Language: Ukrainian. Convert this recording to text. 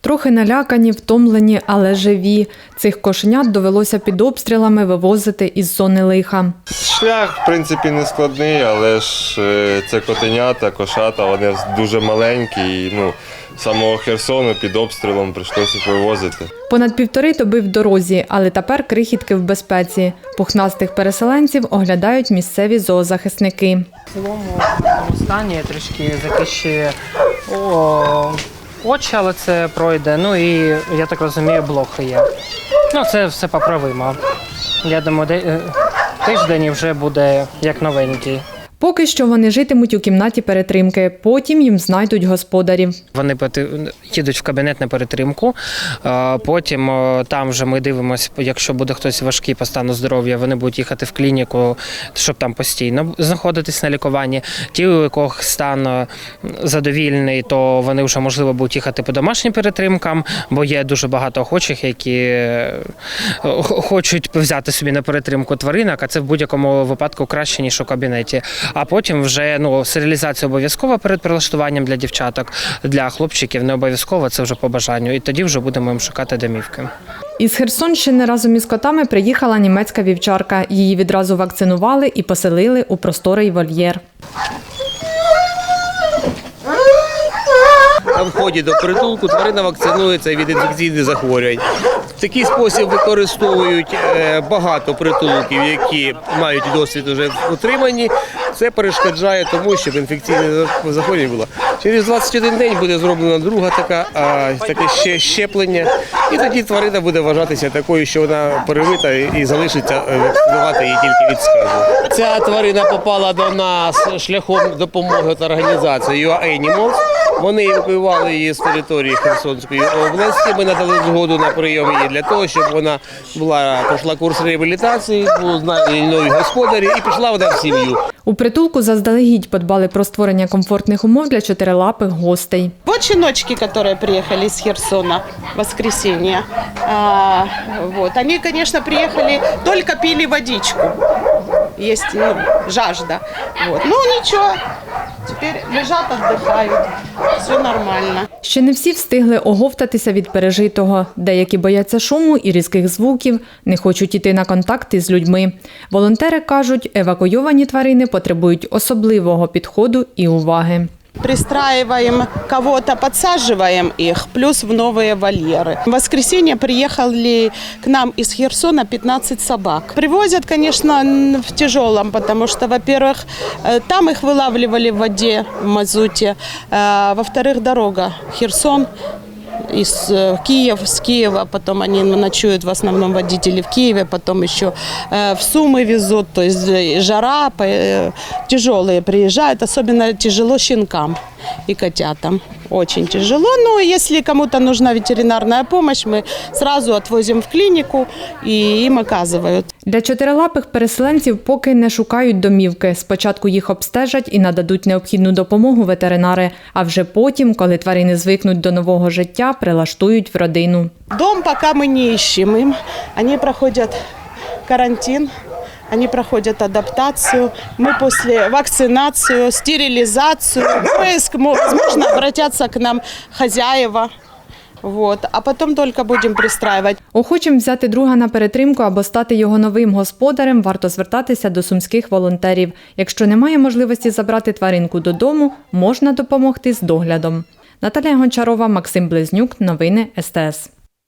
Трохи налякані, втомлені, але живі. Цих кошенят довелося під обстрілами вивозити із зони лиха. Шлях, в принципі, не складний, але ж е, це котенята, кошата, вони дуже маленькі. І, ну, самого Херсону під обстрілом прийшлося вивозити. Понад півтори доби в дорозі, але тепер крихітки в безпеці. Пухнастих переселенців оглядають місцеві зоозахисники. В цілому стані трішки закищує о, очі, але це пройде. Ну і я так розумію, блохи є. Ну, це все поправимо. Я думаю, де, е, тиждень вже буде як новенький. Поки що вони житимуть у кімнаті перетримки, потім їм знайдуть господарів. Вони їдуть в кабінет на перетримку. Потім там вже ми дивимося, якщо буде хтось важкий по стану здоров'я, вони будуть їхати в клініку, щоб там постійно знаходитись на лікуванні. Ті, у яких стан задовільний, то вони вже можливо будуть їхати по домашнім перетримкам, бо є дуже багато охочих, які е, хочуть взяти собі на перетримку тваринок, а це в будь-якому випадку краще ніж у кабінеті. А потім вже ну серіалізація обов'язкова перед прилаштуванням для дівчаток, для хлопчиків не обов'язково, це вже по бажанню. І тоді вже будемо їм шукати домівки. Із Херсонщини разом із котами приїхала німецька вівчарка. Її відразу вакцинували і поселили у просторий вольєр. На вході до притулку тварина вакцинується від інфекційних захворювань. В такий спосіб використовують е, багато притулків, які мають досвід уже в утриманні. Це перешкоджає тому, щоб інфекційне захворювання було. Через 21 день буде зроблена друга така, а, таке ще щеплення, і тоді тварина буде вважатися такою, що вона перевита і залишиться е, вакцинувати її тільки від сказу. Ця тварина попала до нас шляхом допомоги та організації UA Animals. Вони евакуювали її з території Херсонської області. Ми надали згоду на прийом її для того, щоб вона була пройшла курс реабілітації, були нові господарі і пішла вона в сім'ю. У притулку заздалегідь подбали про створення комфортних умов для чотирилапих гостей. Вот щеночки, которые приехали из Херсона в воскресенье. А, вот. Они, конечно, приехали, только пили водичку. Есть ну, жажда. Вот. Ну ничего, теперь лежат, отдыхают. Все нормально. Ще не всі встигли оговтатися від пережитого. Деякі бояться шуму і різких звуків, не хочуть іти на контакти з людьми. Волонтери кажуть, евакуйовані тварини потребують особливого підходу і уваги. Пристраиваем кого-то, подсаживаем их, плюс в новые вольеры. В воскресенье приехали к нам из Херсона 15 собак. Привозят, конечно, н- в тяжелом, потому что, во-первых, э, там их вылавливали в воде, в мазуте. А, Во-вторых, дорога Херсон из э, Киев, с Киева, потом они ночуют в основном водители в Киеве, потом еще э, в Сумы везут, то есть э, жара, по- э, тяжелые приезжают, особенно тяжело щенкам и котятам. Очень тяжело, но если кому-то нужна ветеринарная помощь, мы сразу отвозим в клинику и им оказывают. Для чотирилапих переселенців поки не шукають домівки. Спочатку їх обстежать і нададуть необхідну допомогу ветеринари, а вже потім, коли тварини звикнуть до нового життя, прилаштують в родину. Дом пока мы не ищем им. Они проходят карантин, они проходят адаптацию. Мы после вакцинацию, стерилизацию, поиск, мо- возможно, обратятся к нам хозяева. Вот. А потом только будем пристраивать. Охочим взяти друга на перетримку або стати його новим господарем, варто звертатися до сумських волонтерів. Якщо немає можливості забрати тваринку додому, можна допомогти з доглядом. Наталія Гончарова, Максим Близнюк. Новини СТС.